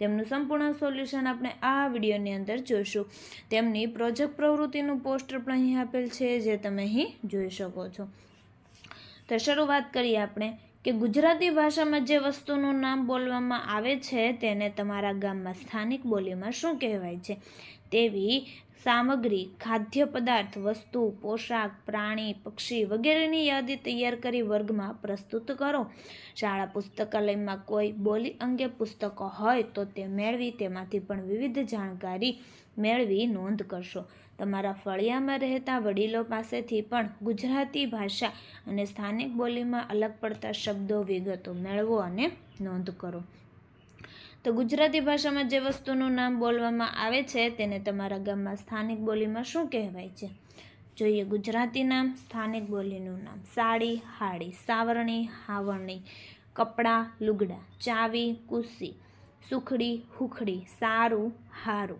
તેમનું સંપૂર્ણ સોલ્યુશન આપણે આ વિડીયોની અંદર જોઈશું. તેમની પ્રોજેક્ટ પ્રવૃત્તિનું પોસ્ટર પણ અહીં આપેલ છે, જે તમે અહીં જોઈ શકો છો. તો શરૂઆત કરીએ આપણે કે ગુજરાતી ભાષામાં જે વસ્તુનું નામ બોલવામાં આવે છે, તેને તમારા ગામમાં સ્થાનિક બોલીમાં શું કહેવાય છે? તેવી સામગ્રી ખાદ્ય પદાર્થ વસ્તુ, પોશાક, પ્રાણી, પક્ષી વગેરેની યાદી તૈયાર કરી વર્ગમાં પ્રસ્તુત કરો. શાળા પુસ્તકાલયમાં કોઈ બોલી અંગે પુસ્તકો હોય તો તે મેળવી, તેમાંથી પણ વિવિધ જાણકારી મેળવી નોંધ કરશો. તમારા ફળિયામાં રહેતા વડીલો પાસેથી પણ ગુજરાતી ભાષા અને સ્થાનિક બોલીમાં અલગ પડતા શબ્દો વિગતો મેળવો અને નોંધ કરો. તો ગુજરાતી ભાષામાં જે વસ્તુનું નામ બોલવામાં આવે છે તેને તમારા ગામમાં સ્થાનિક બોલીમાં શું કહેવાય છે? જોઈએ ગુજરાતી નામ, સ્થાનિક બોલીનું નામ. સાડી, હાડી. સાવરણી, હાવરણી. કપડાં, લુગડા. ચાવી કુસી સુખડી, હુખડી. સારું, હારું.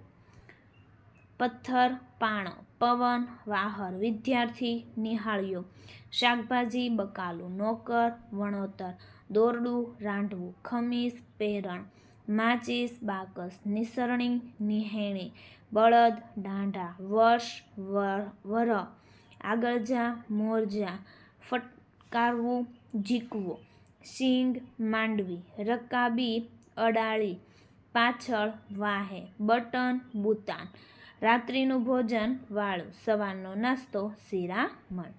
પથ્થર, પાણો. પવન, વાહર. વિદ્યાર્થી નિહાળ્યો શાકભાજી, બકાલું. નોકર, વણોતર. દોરડું રાંધવું ખમીસ, પેરણ. માચીસ, બાકસ, નિસરણી, નિહેણી, બળદ દાંઢા વર્ષ, વર આગળ જા મોરજા, ફટકારવું ઝીકવું શીંગ, માંડવી, રકાબી, અડાળી, પાછળ, વાહે, બટન, બુતાન, રાત્રિનું ભોજન, વાળું, સવારનો નાસ્તો, શિરામણ.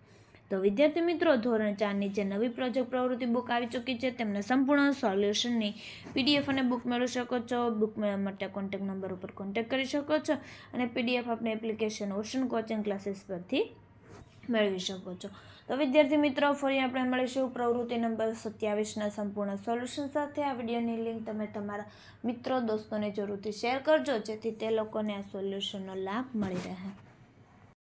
તો વિદ્યાર્થી મિત્રો, ધોરણ ચારની જે નવી પ્રોજેક્ટ પ્રવૃત્તિ બુક આવી ચૂકી છે, તેમને સંપૂર્ણ સોલ્યુશનની પીડીએફ અને બુક મેળવી શકો છો. બુક મેળવવા માટે કોન્ટેક નંબર ઉપર કોન્ટેક કરી શકો છો અને પીડીએફ આપણે એપ્લિકેશન ઓશન કોચિંગ ક્લાસીસ પરથી મેળવી શકો છો. તો વિદ્યાર્થી મિત્રો, ફરી આપણે મળીશું પ્રવૃત્તિ નંબર સત્યાવીસના સંપૂર્ણ સોલ્યુશન સાથે. આ વિડીયોની લિંક તમે તમારા મિત્રો, દોસ્તોને જરૂરથી શેર કરજો, જેથી તે લોકોને આ સોલ્યુશનનો લાભ મળી રહે.